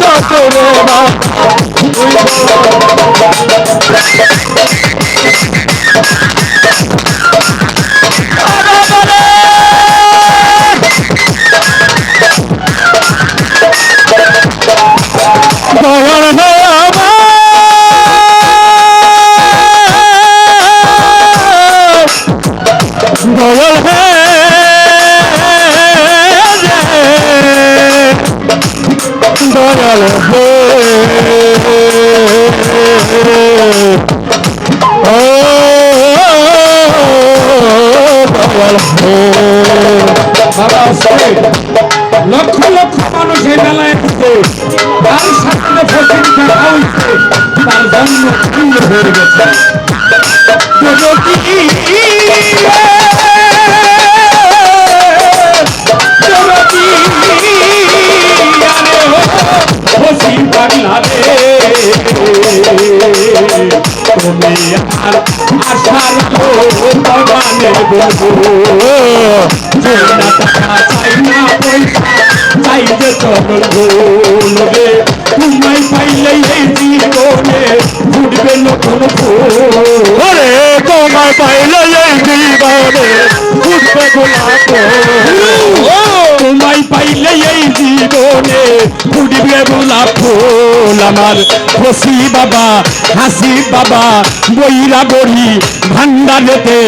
কত রে বাবা লক্ষ লক্ষ মানুষ এই মেলায় আসছে তার সাথে ফসল হয়েছে। তার জন্ম হয়ে গেছে। তুমি আর আশার ভগবানে বলব যে না টাকা চাই না পয়সা চাই যে চরণ গোল তোমায় পাইলে এই জীবনে ফুটবে নতুন ফুল ওরে তোমার এই জীবনে ফুটবে গোলাপ। আমার খুশি বাবা, হাসি বাবা, বইরা বড়ি ভান্ডারেতে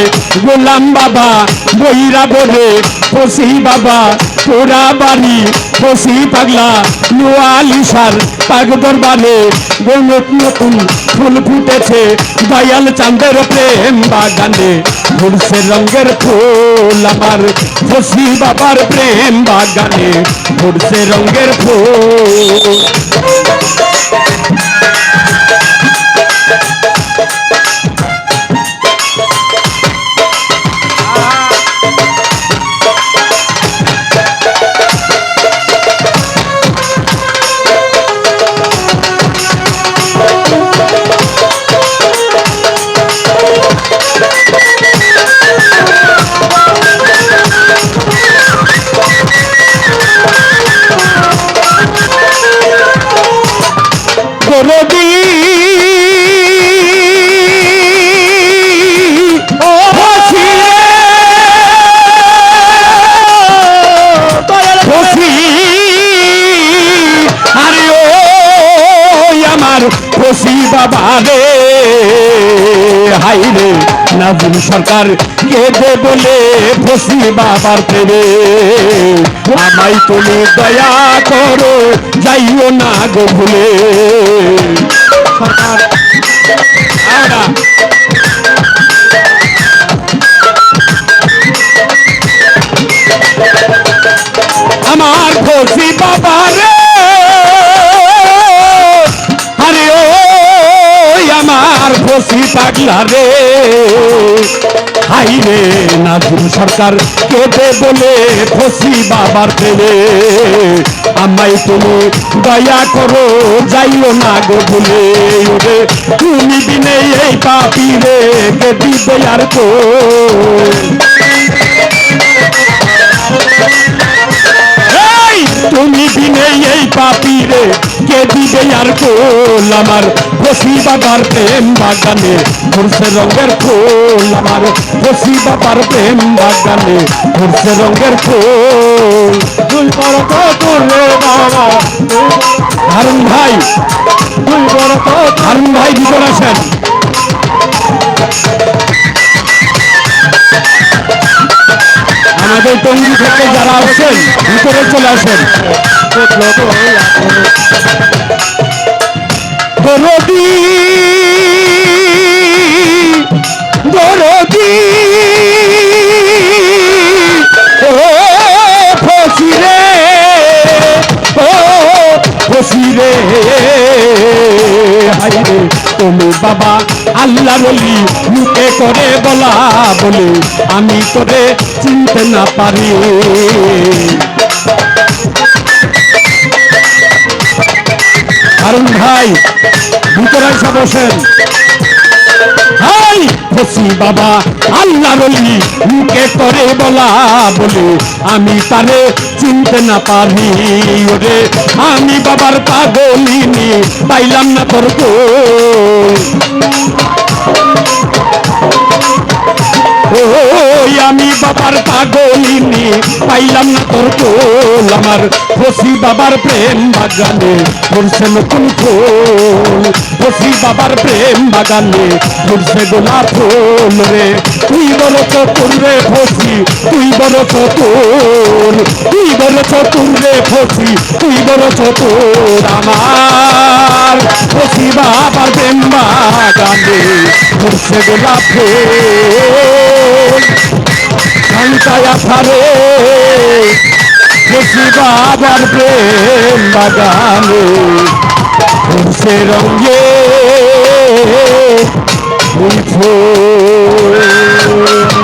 গোলাম বাবা, বইরা বলে খুশি বাবা, তোরা বাড়ি খুশি পাগলা নোয়ালিশার পাগ দরবারে গৌনত নতুন ফুল ফুটেছে, দয়াল চাঁদের প্রেম বাগানে ফুলছে রঙের ফুল আমার খুশি বাবার প্রেম বাগানে ফুলছে রঙের ফুল। Thank you. আমার খুশি বাবা রে। হাই রে নাজিম সরকার। কেঁদে বলে খুশি বাবার প্রেমে? আমায় তুমি দয়া করো, যাইও না গো ভুলে। আমার খুশি বাবা রে, আরে ও আমার খুশি পাগলা রে। হাই রে নাজুম সরকার? কেঁদে বলে খুশি বাবার প্রেমে আমায় তুমি দয়া করো, যাইও না গো ভুলে। ওরে, তুমি বিনে এই পাপি রে কে দিবে আর তো তুমি বিনে এই পাপি রে দিবে আর কোল আমার। বসি বাবার প্রেম বাগানে, ঘুরছে রঙের কোল আমার। বসি বাবার প্রেম বাগানে, ঘুরছে রঙের কোল বাবা। ভাই তুই বড় ভাই ভিতর আসেন আমাদের টঙ্গি থেকে যারা আসছেন ভিতরে চলে আসেন। দরদি দরদি, ও ও ফসি রে হাই রে তুমি বাবা আল্লাহ বলি মুখে করে বলা বলে, আমি তোরে চিনতে না পারি। কারণ ভাই, ভিতরে সব বসেন। ফসি বাবা, আল্লাহ রলি, মুখে করে বলা বলে, আমি তারে চিনতে না পারি ওরে। আমি বাবার পাগলিনি পাইলাম না তোর আমি বাবার পাগলিনি, পাইলাম না তোর কোল আমার। ফসি বাবার প্রেম বাগানে ফুলছে নতুন ফুল। ফসি বাবার প্রেম বাগানে ফুলছে গোলাপ ফুল রে। তুই বড় চতুর রে ফসি তুই বড় চতুর। তুই বড় চতুর রে ফসি তুই বড় চতুর আমার। ফসি বাবার প্রেম বাগানে ফুলছে গোলাপ ফুল। শান্তায়া থারে খুশি বাবার প্রেম বাগানে ফুলছে রঙে ফুল।